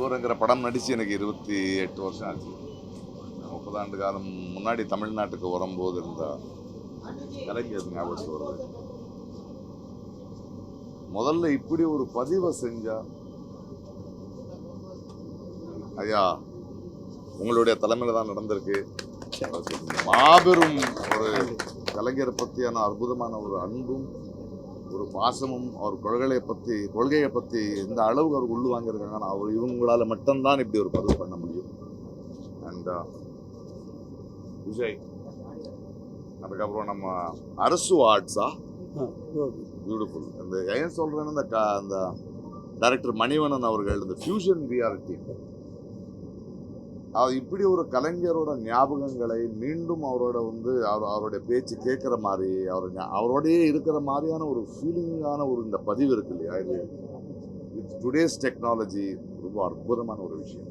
சிறுவருங்கிற படம் நடித்து எனக்கு இருபத்தி எட்டு வருஷம் ஆச்சு. முப்பது ஆண்டு காலம் முன்னாடி தமிழ்நாட்டுக்கு வரும்போது இருந்த கலைஞர் ஞாபகத்துக்கு வருது. முதல்ல இப்படி ஒரு பதிவை செஞ்சா ஐயா உங்களுடைய தலைமையில தான் நடந்திருக்கு. மாபெரும் ஒரு கலைஞரை பற்றியான அற்புதமான ஒரு அன்பும் பாசமும் அவர் கொள்கையை பற்றி கொள்கையை பற்றி எந்த அளவுக்கு அவர் உள்ள வாங்கியிருக்காங்கன்னா அவர் இவங்களால மட்டும்தான் இப்படி ஒரு பதிவு பண்ண முடியும். அண்ட் விஜய் அதுக்கப்புறம் நம்ம அரசு ஆர்ட்ஸா பியூட்டிஃபுல் இந்த ஏன் சொல்றேன்னு இந்த க- அந்த டைரக்டர் மணிவண்ணன் அவர்கள் இந்த ஃபியூஷன் ரியாலிட்டி அவர் இப்படி ஒரு கலைஞரோட ஞாபகங்களை மீண்டும் அவரோட வந்து அவர் அவருடைய பேச்சு கேட்குற மாதிரி அவர் அவரோடையே இருக்கிற மாதிரியான ஒரு ஃபீலிங்கான ஒரு இந்த பதிவு இருக்கு இல்லையா? இது வித் டுடேஸ் டெக்னாலஜி ரொம்ப அற்புதமான ஒரு விஷயம்.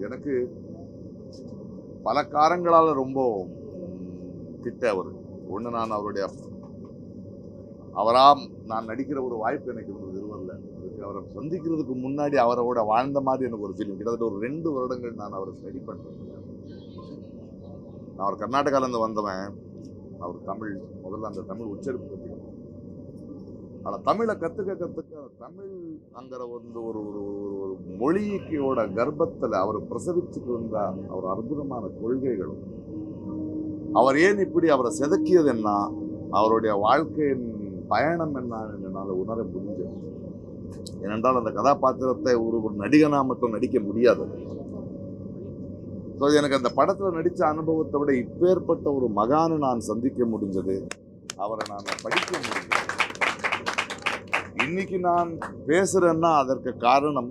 எனக்கு பல காரங்களால் ரொம்ப கிட்ட அவர். ஒன்று நான் அவருடைய அவராக நான் நடிக்கிற ஒரு வாய்ப்பு எனக்கு இருந்தது இருவரில் அவரை சந்திக்கிறதுக்கு முன்னாடி அவரோட வாழ்ந்த மாதிரி எனக்கு ஒரு ஃபீலிங் கிட்டத்தட்ட ஒரு ரெண்டு வருடங்கள் நான் அவரை ஸ்டடி பண்ணுறேன் நான் அவர் கர்நாடகாலேருந்து வந்தவன். அவர் தமிழ் முதல்ல அந்த தமிழ் உச்சரிப்பு பற்றி ஆனால் தமிழை கற்றுக்க கற்றுக்க தமிழ் அங்கிற வந்து ஒரு ஒரு ஒரு மொழியோட கர்ப்பத்தில் அவர் பிரசவிச்சுட்டு இருந்தால் அவர் அற்புதமான கொள்கைகளும் அவர் ஏன் இப்படி அவரை செதுக்கியது என்ன? அவருடைய வாழ்க்கையின் பயணம் என்ன? என்னால் உணர முடிஞ்சது. ஏனென்றால் அந்த கதாபாத்திரத்தை ஒரு ஒரு நடிகனாக மட்டும் நடிக்க முடியாது. ஸோ எனக்கு அந்த படத்தில் நடித்த அனுபவத்தை விட இப்பேற்பட்ட ஒரு மகானை நான் சந்திக்க முடிஞ்சது. அவரை நான் படிக்க முடிஞ்சது. இன்னைக்கு நான் பேசுகிறேன்னா அதற்கு காரணம்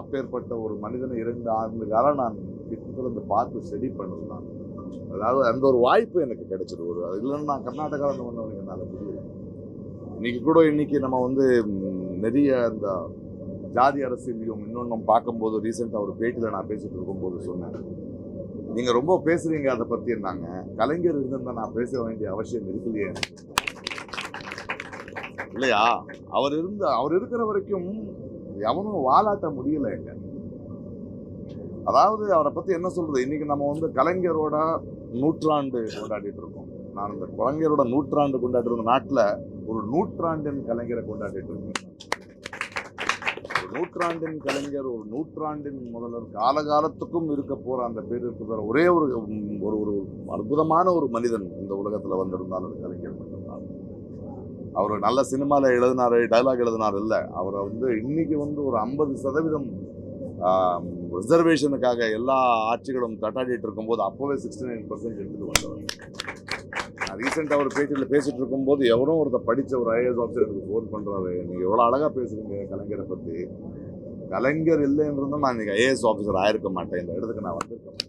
அப்பேற்பட்ட ஒரு மனிதனை இரண்டு ஆண்டு காலம் நான் கிட்டத்திலிருந்து பார்த்து ஸ்டடி பண்ணலாம் அதாவது அந்த ஒரு வாய்ப்பு எனக்கு கிடைச்சது. ஒரு அது இல்லைன்னா நான் கர்நாடகாவில் ஒன்று என்னால் முடியல இன்னைக்கு கூட இன்றைக்கி நம்ம வந்து நிறைய இந்த ஜாதி அரசியலையும் இன்னொன்றும் பார்க்கும்போது ரீசெண்டாக ஒரு பேட்டியில் நான் பேசிகிட்டு இருக்கும்போது சொன்னேன். நீங்கள் ரொம்ப பேசுகிறீங்க அதை பற்றி இருந்தாங்க. கலைஞர் இருந்திருந்தால் நான் பேச வேண்டிய அவசியம் இருக்கலையே. இல்லையா? அவர் இருந்த அவர் இருக்கிற வரைக்கும் எவனும் வாலாட்ட முடியல எங்க. அதாவது அவரை பற்றி என்ன சொல்றது? இன்னைக்கு நம்ம வந்து கலைஞரோட நூற்றாண்டு கொண்டாடிட்டு இருக்கோம். நான் இந்த கலைஞரோட நூற்றாண்டு கொண்டாடி இருந்த ஒரு நூற்றாண்டின் கலைஞரை கொண்டாடிட்டு இருக்கேன். நூற்றாண்டின் கலைஞர் ஒரு நூற்றாண்டின் முதல்வர் காலகாலத்துக்கும் இருக்க போகிற அந்த பேர் இருக்கிற ஒரே ஒரு ஒரு ஒரு அற்புதமான ஒரு மனிதன் இந்த உலகத்தில் வந்திருந்தால் அது கலைஞர் மட்டும்தான். அவர் நல்ல சினிமாவில் எழுதினாரு டைலாக் எழுதினார் இல்லை. அவரை வந்து இன்றைக்கி வந்து ஒரு ஐம்பது சதவீதம் ரிசர்வேஷனுக்காக எல்லா ஆட்சிகளும் தட்டாடிட்டு இருக்கும்போது அப்போவே சிக்ஸ்டி நைன் பர்சன்ட் எடுத்துகிட்டு வந்தவர். ரீசெண்டாக ஒரு பேட்டியில் பேசிகிட்டு இருக்கும்போது எவரும் ஒருத்தர் படித்த ஒரு ஐஏஎஸ் ஆஃபீஸர் எனக்கு ஃபோன் பண்ணுறாரு நீங்கள் எவ்வளோ அழகாக பேசுகிறீங்க கலைஞரை பற்றி கலைஞர் இல்லைன்னு இருந்தால் நான் இன்றைக்கி ஐஏஎஸ் ஆஃபீஸர் ஆயிருக்க மாட்டேன். இந்த இடத்துக்கு நான் வந்திருக்கேன்